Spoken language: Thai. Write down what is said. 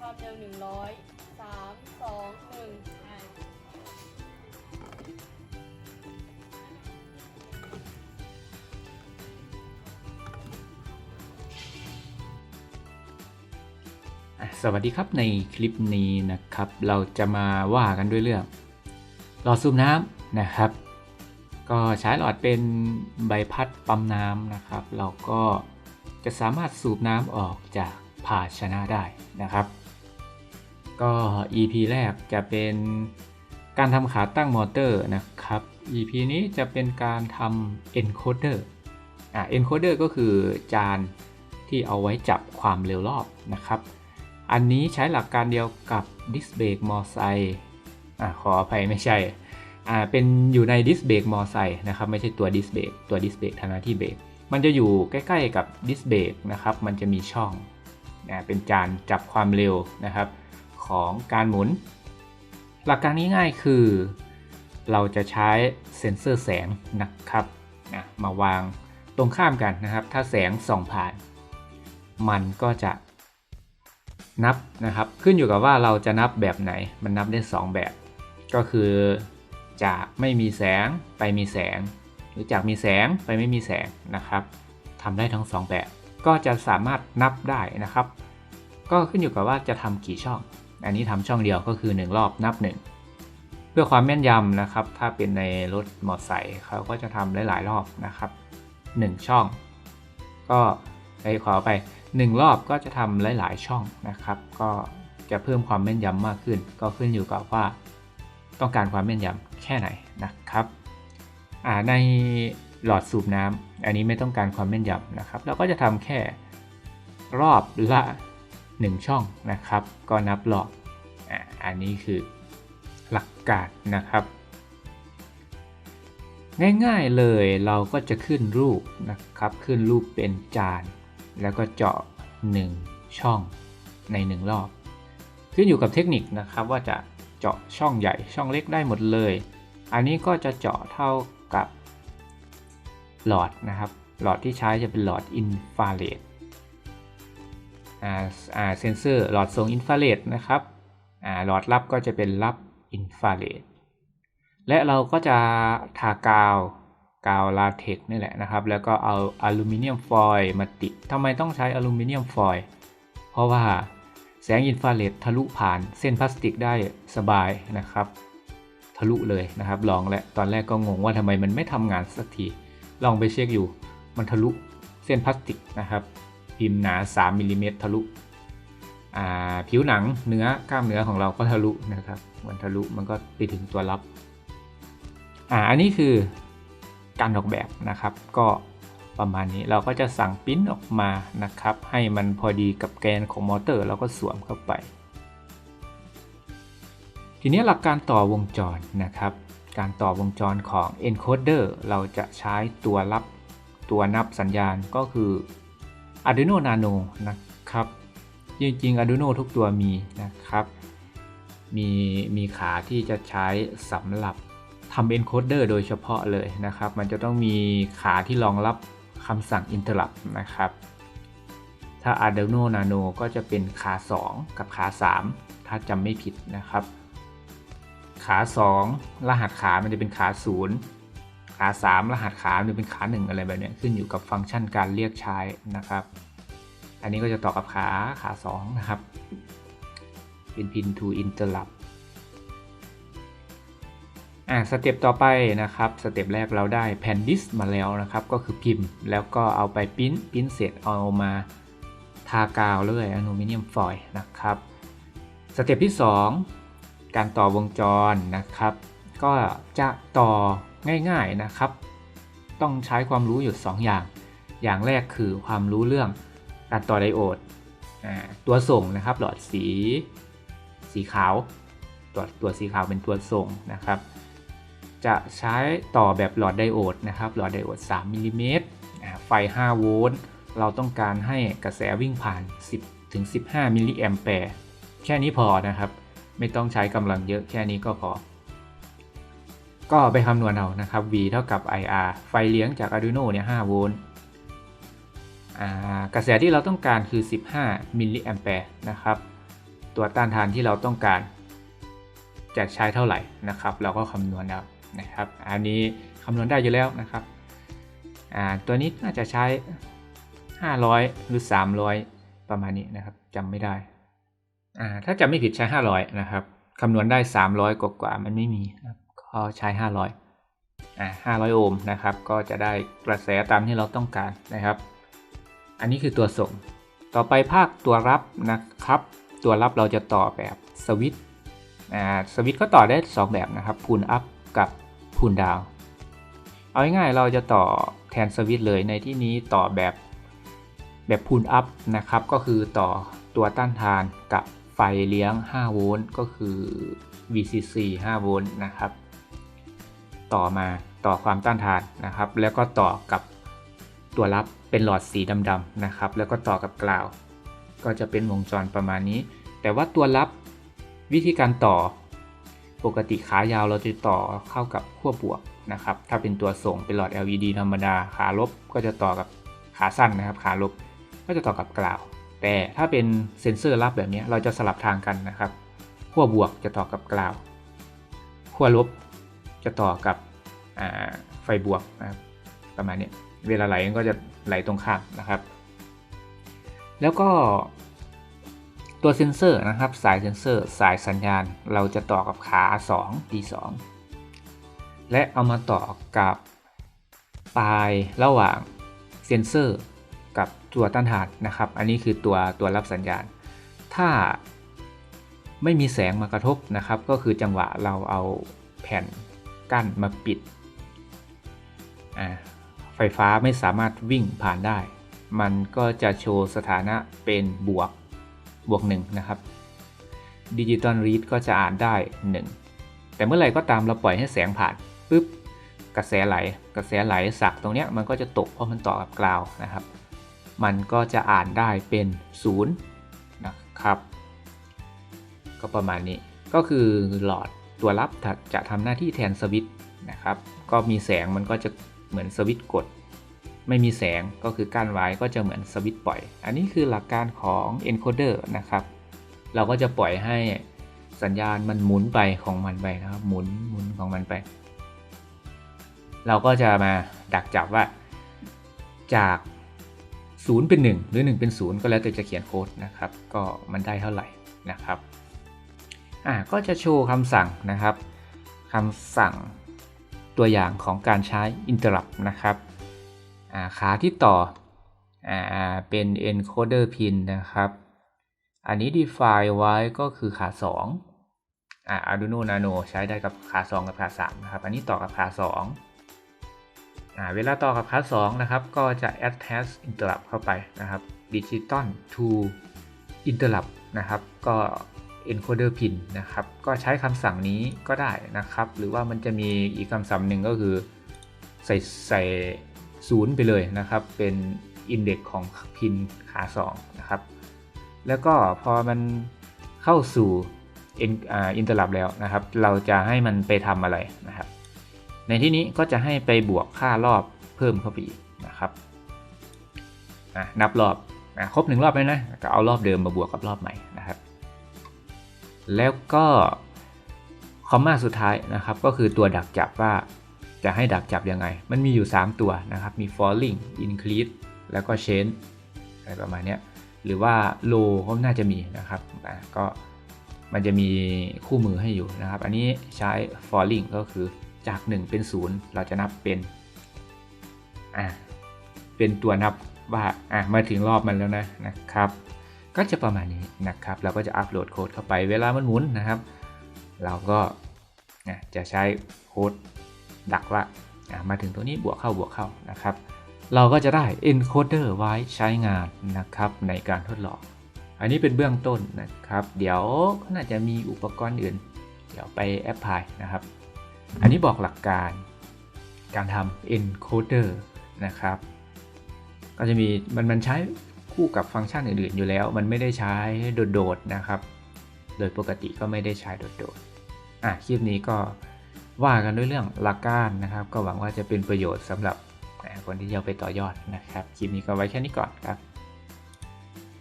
ความเร็วหนึ่งร้อยสามสองหนึ่งสวัสดีครับในคลิปนี้นะครับ เราจะมาว่ากันด้วยเรื่อง หลอดสูบน้ำนะครับ ก็ใช้หลอดเป็นใบพัดปั๊มน้ำนะครับ เราก็จะสามารถสูบน้ำออกจาก ภาชนะได้นะครับ ก็ EP แรกจะเป็นการทำขาตั้งมอเตอร์นะครับ EP นี้จะเป็นการทำ encoder อ่า encoder ก็คือจานที่เอาไว้จับความเร็วรอบนะครับ อันนี้ใช้หลักการเดียวกับดิสเบรกมอไซค์อ่าขออภัยไม่ใช่อ่าเป็นอยู่ในดิสเบรกมอไซค์นะครับ ไม่ใช่ตัวดิสเบรกตัวดิสเบรกทำหน้าที่เบรกมันจะอยู่ใกล้ ๆกับดิสเบรกนะครับ มันจะมีช่อง นะเป็นจานจับความเร็วนะครับของการหมุน หลักการง่ายๆคือ เราจะใช้เซ็นเซอร์แสงนะครับนะมาวางตรงข้ามกันนะครับ ถ้าแสงส่องผ่าน มันก็จะนับนะครับขึ้นอยู่กับว่าเราจะนับแบบไหนมันนับได้ 2 แบบ ก็คือจากไม่มีแสงไปมีแสง หรือจากมีแสงไปไม่มีแสงนะครับทำได้ทั้ง 2 แบบ ก็จะสามารถนับได้นะครับ ก็ขึ้นอยู่กับว่าจะทำกี่ช่อง อันนี้ทำช่องเดียวก็คือ 1 รอบนับ 1 เพื่อความแม่นยำนะครับ ถ้าเป็นในรถมอเตอร์ไซค์เขาก็จะทำหลาย ๆ รอบนะครับ 1 ช่อง ก็ไอ้ขอไป 1 รอบก็จะทำหลาย ๆ ช่องนะครับ ก็จะเพิ่มความแม่นยำมากขึ้น ก็ขึ้นอยู่กับว่า ต้องการความแม่นยำแค่ไหนนะครับอ่าใน หลอดสูบน้ำอันนี้ไม่ต้องการความแม่นยำนะครับ เราก็จะทำแค่รอบละ 1 ช่องนะครับ ก็นับรอบอ่าอันนี้คือหลักการนะครับ ง่ายๆเลยเราก็จะขึ้นรูปนะครับ ขึ้นรูปเป็นจาน แล้วก็เจาะ 1 ช่องใน 1 รอบ ขึ้นอยู่กับเทคนิคนะครับว่าจะเจาะช่องใหญ่ช่องเล็กได้หมดเลย อันนี้ก็จะเจาะเท่า หลอดนะครับ หลอดที่ใช้จะเป็นหลอดอินฟราเรดเซนเซอร์หลอดส่งอินฟราเรดนะครับหลอดรับก็จะเป็นรับอินฟราเรดและเราก็จะทากาวกาวลาเทกนี่แหละนะครับ แล้วก็เอาอลูมิเนียมฟอยล์มาติดทำไมต้องใช้อลูมิเนียมฟอยล์เพราะว่าแสงอินฟราเรดทะลุผ่านเส้นพลาสติกได้สบายนะครับ ทะลุเลยนะครับ ลองและตอนแรกก็งงว่าทำไมมันไม่ทำงานสักที ลองไปเช็คอยู่ มันทะลุเส้นพลาสติกนะครับ พิมพ์หนา 3มิลลิเมตรทะลุผิวหนังเนื้อกล้ามเนื้อของเราก็ทะลุนะครับมันทะลุมันก็ไปถึงตัวรับอ่าอันนี้คือการออกแบบนะครับ ก็ประมาณนี้เราก็จะสั่งปิ้นออกมานะครับ ให้มันพอดีกับแกนของมอเตอร์แล้วก็สวมเข้าไป ทีนี้หลักการต่อวงจรนะครับ การต่อวงจรของ encoder เราจะใช้ตัวรับตัวนับสัญญาณก็คือ Arduino Nano นะครับ จริงๆ Arduino ทุกตัวมีนะครับ มีมีขาที่จะใช้สำหรับทำ encoder โดยเฉพาะเลยนะครับ มันจะต้องมีขาที่รองรับคำสั่ง interrupt นะครับถ้า Arduino Nano ก็จะเป็นขา 2 กับขา 3 ถ้าจำไม่ผิดนะครับ ขา 2 รหัสขามันจะเป็นขา 0 ขา 3 รหัสขามันจะเป็นขา 1 อะไรแบบนี้ขึ้นอยู่กับฟังก์ชันการเรียกใช้นะครับ อันนี้ก็จะต่อกับขาขา 2 นะครับ เป็น pin to interrupt อ่าสเต็ปต่อไปนะครับสเต็ปแรกเราได้แผ่นดิสก์มาแล้วนะครับ ก็คือพิมพ์แล้วก็เอาไปปิ้นปริ้นเสร็จเอามาทากาวเลยอลูมิเนียมฟอยล์นะครับสเต็ปที่ 2 การต่อวงจรนะครับ ก็จะต่อง่ายๆนะครับ ต้องใช้ความรู้อยู่ 2 อย่าง อย่างแรกคือความรู้เรื่องการต่อไดโอดตัวส่งนะครับ หลอดสีสีขาวตัวตัวสีขาวเป็นตัวส่งนะครับ จะใช้ต่อแบบหลอดไดโอดนะครับหลอดไดโอด 3มิลลิเมตรไฟ 5 โวลต์เราต้องการให้กระแสวิ่งผ่าน 10ถึง15มิลลิแอมแปร์แค่นี้พอนะครับ ไม่ต้องใช้กำลังเยอะแค่นี้ก็พอ ก็ไปคำนวณเอานะครับ V เท่ากับ IR ไฟเลี้ยงจาก Arduino เนี่ย5โวลต์กระแสที่เราต้องการคือ 15 มิลลิแอมแปร์นะครับ ตัวต้านทานที่เราต้องการจะใช้เท่าไหร่นะครับ เราก็คำนวณเอานะครับ อันนี้คำนวณได้อยู่แล้วนะครับ ตัวนี้น่าจะใช้ 500 หรือ 300 ประมาณนี้นะครับจำไม่ได้ อ่าถ้าจำไม่ผิดใช้500นะครับคำนวณได้300กว่ากว่ามันไม่มีก็ใช้500อ่า500โอห์มนะครับ ก็จะได้กระแสตามที่เราต้องการนะครับ อันนี้คือตัวส่ง ต่อไปภาคตัวรับนะครับ ตัวรับเราจะต่อแบบสวิตช์อ่าสวิตช์ก็ต่อได้ 2 แบบนะครับพูนอัพกับพูนดาวเอาง่ายๆเราจะต่อแทนสวิตช์เลยในที่นี้ต่อแบบแบบพูนอัพนะครับ ก็คือต่อตัวต้านทานกับ ไฟเลี้ยง 5 โวลต์ก็คือ VCC 5 โวลต์นะครับ ต่อมาต่อความต้านทานนะครับ แล้วก็ต่อกับตัวรับเป็นหลอดสีดำๆนะครับ แล้วก็ต่อกับกราว ก็จะเป็นวงจรประมาณนี้ แต่ว่าตัวรับวิธีการต่อปกติขายาวเราจะต่อเข้ากับขั้วบวกนะครับ ถ้าเป็นตัวส่งเป็นหลอด LED ธรรมดา ขาลบก็จะต่อกับขาสั้นนะครับ ขาลบก็จะต่อกับกราว แต่ถ้าเป็นเซ็นเซอร์รับแบบนี้เราจะสลับทางกันนะครับขั้วบวกจะต่อกับกราวขั้วลบจะต่อกับไฟบวกนะครับประมาณนี้เวลาไหลก็จะไหลตรงข้ามนะครับ แล้วก็ตัวเซ็นเซอร์นะครับ สายเซ็นเซอร์สายสัญญาณ เราจะต่อกับขา 2 D2 และเอามาต่อกับปลายระหว่างเซ็นเซอร์ กับตัวต้านทานนะครับ อันนี้คือตัวตัวรับสัญญาณ ถ้าไม่มีแสงมากระทบนะครับ ก็คือจังหวะเราเอาแผ่นกั้นมาปิด ไฟฟ้าไม่สามารถวิ่งผ่านได้ มันก็จะโชว์สถานะเป็นบวกบวก1นะครับดิจิตอลรีดก็จะอ่านได้ 1 แต่เมื่อไหร่ก็ตามเราปล่อยให้แสงผ่านปุ๊บกระแสไหล กระแสไหลสักตรงเนี้ยมันก็จะตกเพราะมันต่อกับกราวนะครับ มันก็จะอ่านได้เป็น 0 นะครับ ก็ประมาณนี้ก็คือหลอดตัวรับจะทำหน้าที่แทนสวิตช์นะครับ ก็มีแสงมันก็จะเหมือนสวิตช์กด ไม่มีแสงก็คือกั้นไว้ก็จะเหมือนสวิตช์ปล่อย อันนี้คือหลักการของ encoder นะครับ เราก็จะปล่อยให้สัญญาณมันหมุนไปของมันไปนะครับ หมุนหมุนของมันไป เราก็จะมาดักจับว่าจาก 0 เป็น 1 หรือ 1 เป็น 0 ก็แล้วแต่จะเขียนโค้ดนะครับ ก็มันได้เท่าไหร่นะครับอ่าก็จะโชว์คำสั่งนะครับคำสั่งตัวอย่างของการใช้ interrupt นะครับอ่าขาที่ต่ออ่าเป็น encoder pin นะครับ อันนี้ define ไว้ก็คือขา 2อ่า Arduino Nano ใช้ได้กับขา 2 กับขา 3 นะครับ อันนี้ต่อกับขา2อ เวลาต่อกับขาส2นะครับ ก็จะ attach interrupt เข้าไปนะครับ digital to interrupt นะครับ ก็ encoder pin นะครับ ก็ใช้คำสั่งนี้ก็ได้นะครับ หรือว่ามันจะมีอีกคำสั่งหนึ่งก็คือ ใส่ใส่ศูนย์ไปเลยนะครับ เป็น index ของพินขา2นะครับ แล้วก็พอมันเข้าสู่อินเตอร์ลับแล้วนะครับ เราจะให้มันไปทำอะไรนะครับ ในที่นี้ก็จะให้ไปบวกค่ารอบเพิ่มเข้าไปอีกนะครับนับรอบครบหนึ่งรอบแล้วนะก็เอารอบเดิมมาบวกกับรอบใหม่นะครับ แล้วก็คอมมาสุดท้ายนะครับ ก็คือตัวดักจับว่าจะให้ดักจับยังไง มันมีอยู่ 3 ตัวนะครับ มี falling increase แล้วก็ change อะไรประมาณนี้หรือว่า low ก็น่าจะมีนะครับก็มันจะมีคู่มือให้อยู่นะครับ อันนี้ใช้ falling ก็คือ จาก 1 เป็น 0 เราจะนับเป็นอ่าเป็นตัวนับว่าอะมาถึงรอบมันแล้วนะนะครับ ก็จะประมาณนี้นะครับ เราก็จะอัปโหลดโค้ดเข้าไปเวลามันหมุนนะครับ เราก็จะใช้โค้ดดักว่ามาถึงตัวนี้บวกเข้าบวกเข้านะครับ เราก็จะได้ encoder ไว้ใช้งานนะครับในการทดลอง อันนี้เป็นเบื้องต้นนะครับ เดี๋ยวน่าจะมีอุปกรณ์อื่น เดี๋ยวไปแอปพลายนะครับ อันนี้บอกหลักการการทำ encoder นะครับ ก็จะมีมันมันใช้คู่กับฟังก์ชันอื่นๆอยู่แล้ว มันไม่ได้ใช้โดดๆนะครับ โดยปกติก็ไม่ได้ใช้โดดๆอะคลิปนี้ก็ว่ากันด้วยเรื่องหลักการนะครับ ก็หวังว่าจะเป็นประโยชน์สำหรับคนที่จะไปต่อยอดนะครับ คลิปนี้ก็ไว้แค่นี้ก่อนครับ